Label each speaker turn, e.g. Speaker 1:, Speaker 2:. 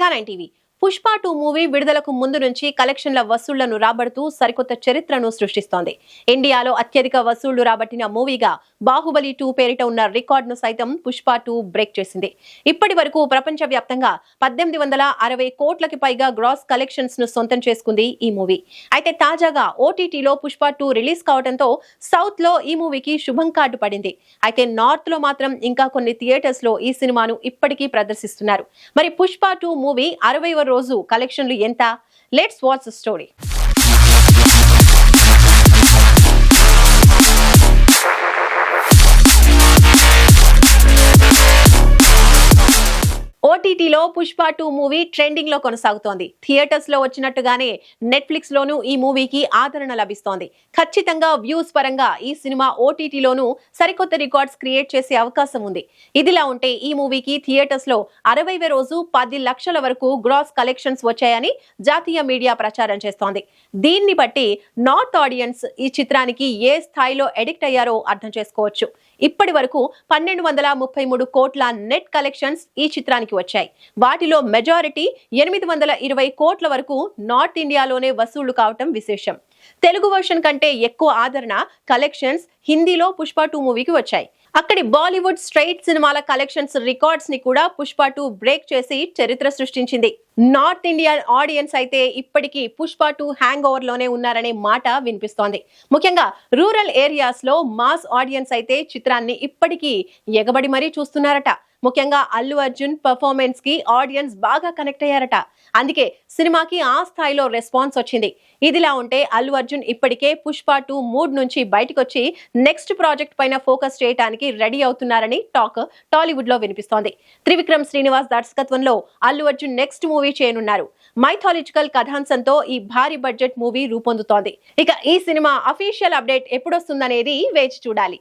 Speaker 1: Mega nine TV Pushpa two movie విడుదలకు ముందు నుంచి కలెక్షన్ల వసూళ్ళను రాబడుతూ సరికొత్త చరిత్రను సృష్టిస్తోంది. ఇండియాలో అత్యధిక వసూళ్ళు రాబట్టిన మూవీగా బాహుబలి టూ పేరిట ఉన్న రికార్డును సైతం పుష్ప టూ బ్రేక్ చేసింది. ఇప్పటి వరకు ప్రపంచ వ్యాప్తంగా పద్దెనిమిది వందల అరవై కోట్లకి పైగా గ్రాస్ కలెక్షన్స్ను సొంతం చేసుకుంది ఈ మూవీ. అయితే తాజాగా ఓటీటీలో పుష్ప టూ రిలీజ్ కావడంతో సౌత్లో ఈ మూవీకి శుభం కార్డు పడింది. అయితే నార్త్లో మాత్రం ఇంకా కొన్ని థియేటర్స్లో ఈ సినిమాను ఇప్పటికీ ప్రదర్శిస్తున్నారు. మరి పుష్ప టూ మూవీ అరవైవ రోజు కలెక్షన్లు ఎంత? లెట్స్ వాచ్ స్టోరీ ఓటీటీలో పుష్ప టూ మూవీ ట్రెండింగ్లో కొనసాగుతోంది. థియేటర్స్లో వచ్చినట్టుగానే నెట్ఫ్లిక్స్ లోనూ ఈ మూవీకి ఆదరణ లభిస్తోంది. ఖచ్చితంగా వ్యూస్ పరంగా ఈ సినిమా ఓటీటీలోనూ సరికొత్త రికార్డ్స్ క్రియేట్ చేసే అవకాశం ఉంది. ఇదిలా ఉంటే ఈ మూవీకి థియేటర్స్లో అరవైవ రోజు పది లక్షల వరకు గ్రాస్ కలెక్షన్స్ వచ్చాయని జాతీయ మీడియా ప్రచారం చేస్తోంది. దీన్ని బట్టి నార్త్ ఆడియన్స్ ఈ చిత్రానికి ఏ స్థాయిలో ఎడిక్ట్ అయ్యారో అర్థం చేసుకోవచ్చు. ఇప్పటి వరకు పన్నెండు వందల ముప్పై మూడు కోట్ల నెట్ కలెక్షన్స్ ఈ చిత్రానికి వచ్చాయి. వాటిలో మెజారిటీ ఎనిమిది వందల ఇరవై కోట్ల వరకు నార్త్ ఇండియాలోనే వసూళ్ళు కావటం విశేషం. తెలుగు వర్షన్ కంటే ఎక్కువ ఆదరణ కలెక్షన్స్ హిందీలో పుష్ప టూ మూవీకి వచ్చాయి. అక్కడి బాలీవుడ్ స్ట్రైట్ సినిమాల కలెక్షన్స్ రికార్డ్స్ని కూడా పుష్ప టూ బ్రేక్ చేసి చరిత్ర సృష్టించింది. నార్త్ ఇండియన్ ఆడియన్స్ అయితే ఇప్పటికీ పుష్ప టూ హ్యాంగ్ ఓవర్లోనే ఉన్నారనే మాట వినిపిస్తోంది. ముఖ్యంగా రూరల్ ఏరియాస్లో మాస్ ఆడియన్స్ అయితే చిత్రాన్ని ఇప్పటికీ ఎగబడి మరీ చూస్తున్నారట. ముఖ్యంగా అల్లు అర్జున్ పర్ఫార్మెన్స్కి ఆడియన్స్ బాగా కనెక్ట్ అయ్యారట. అందుకే సినిమాకి ఆ స్థాయిలో రెస్పాన్స్ వచ్చింది. ఇదిలా ఉంటే అల్లు అర్జున్ ఇప్పటికే పుష్ప టూ మూడ్ నుంచి బయటకొచ్చి నెక్స్ట్ ప్రాజెక్ట్ పైన ఫోకస్ చేయడానికి రెడీ అవుతున్నారని టాక్ టాలీవుడ్లో వినిపిస్తోంది. త్రివిక్రమ్ శ్రీనివాస్ దర్శకత్వంలో అల్లు అర్జున్ నెక్స్ట్ మూవీ చేయనున్నారు. మైథాలజికల్ కథాంశంతో ఈ భారీ బడ్జెట్ మూవీ రూపొందుతోంది. ఇక ఈ సినిమా అఫీషియల్ అప్డేట్ ఎప్పుడొస్తుందనేది వేచి చూడాలి.